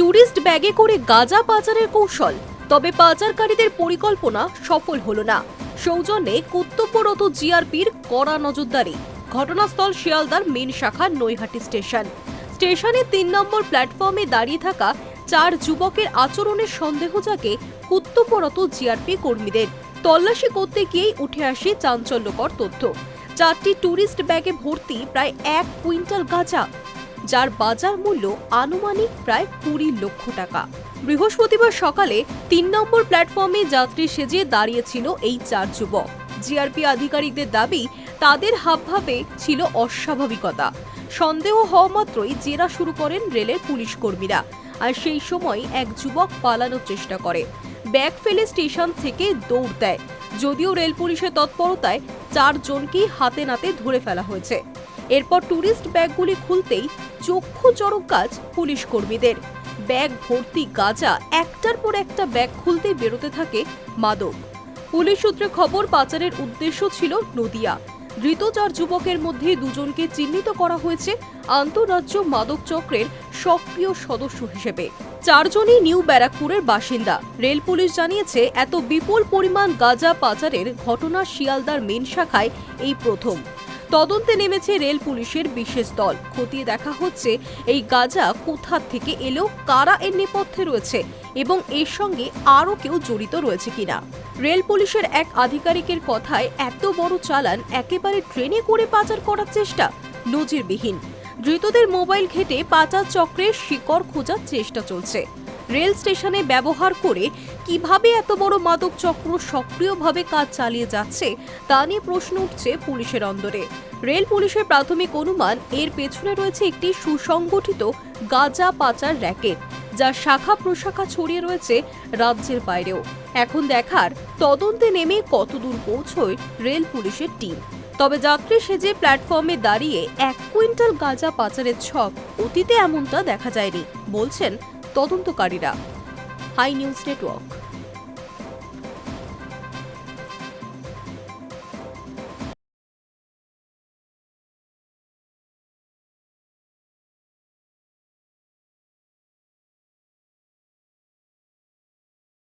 Tourist ব্যাগে করে গাঁজা পাচারের কৌশল, তবে পাচারকারীদের পরিকল্পনা সফল হলো না। সৌজন্যে কর্তব্যরত জিআরপির কড়া নজরদারি। ঘটনাস্থল শিয়ালদার মেন শাখা নৈহাটি স্টেশন। স্টেশনে তিন নম্বর প্ল্যাটফর্মে দাঁড়িয়ে থাকা চার যুবকের আচরণের সন্দেহ জাগে কর্তব্যরত জিআরপি কর্মীদের। তল্লাশি করতে গিয়েই উঠে আসে চাঞ্চল্যকর তথ্য। চারটি ট্যুরিস্ট ব্যাগে ভর্তি প্রায় এক কুইন্টাল গাঁজা যার বাজার মূল্য আনুমানিক প্রায় কুড়ি লক্ষ টাকা। বৃহস্পতিবার সকালে তিন নম্বর প্ল্যাটফর্মে যাত্রী সেজে দাঁড়িয়েছিল এই চার যুবক। জিআরপি আধিকারিকদের দাবি, তাদের হাবভাবে ছিল অস্বাভাবিকতা। সন্দেহ হওয়া মাত্রই জেরা শুরু করেন রেলের পুলিশ কর্মীরা। আর সেই সময় এক যুবক পালানোর চেষ্টা করে। ব্যাগ ফেলে স্টেশন থেকে দৌড় দেয়। যদিও রেল পুলিশের তৎপরতায় চারজনকেই হাতে নাতে ধরে ফেলা হয়েছে। এরপর ট্যুরিস্ট ব্যাগগুলি খুলতেই চক্ষু চরক কাজ পুলিশ কর্মীদের। ব্যাগ ভর্তি গাঁজা একটার পর একটা ব্যাগ খুলতে বেরোতে থাকে মাদক। পুলিশ সূত্রে খবর, পাচারের উদ্দেশ্য ছিল নদিয়া। ধৃত চার যুবকের মধ্যে দুজনকে চিহ্নিত করা হয়েছে আন্তঃরাজ্য মাদক চক্রের সক্রিয় সদস্য হিসেবে। চারজনই নিউ ব্যারাকপুরের বাসিন্দা। রেল পুলিশ জানিয়েছে, এত বিপুল পরিমাণ গাঁজা পাচারের ঘটনা শিয়ালদার মেন শাখায় এই প্রথম। তদন্তে নেমেছে রেল পুলিশের বিশেষ দল। খতিয়ে দেখা হচ্ছে, এই গাজা কোথা থেকে এলেও কারা এর নেপথ্যে রয়েছে এবং এর সঙ্গে আরও কেউ জড়িত রয়েছে কিনা? রেল পুলিশের এক আধিকারিকের কথায় এত বড় চালান একেবারে ট্রেনে করে পাচার করার চেষ্টা? নজিরবিহীন। ধৃতদের মোবাইল ঘেটে পাচার চক্রের শিকড় খোঁজার চেষ্টা চলছে। রেল স্টেশনে ব্যবহার করে কীভাবে এত বড় মাদক চক্র সক্রিয়ভাবে কাজ চালিয়ে যাচ্ছে, তা নিয়ে প্রশ্ন উঠছে পুলিশের অন্দরে। রেল পুলিশের প্রাথমিক অনুমান, এর পেছনে রয়েছে একটি সুসংগঠিত গাঁজা পাচার র্যাকেট যার শাখা প্রশাখা ছড়িয়ে রয়েছে রাজ্যের বাইরেও। এখন দেখার তদন্তে নেমে কতদূর পৌঁছয় রেল পুলিশের টিম। তবে যাত্রী সেজে প্ল্যাটফর্মে দাঁড়িয়ে এক কুইন্টাল গাঁজা পাচারের ছক অতীতে এমনটা দেখা যায়নি, বলছেন তদন্তকারীরা। High news network.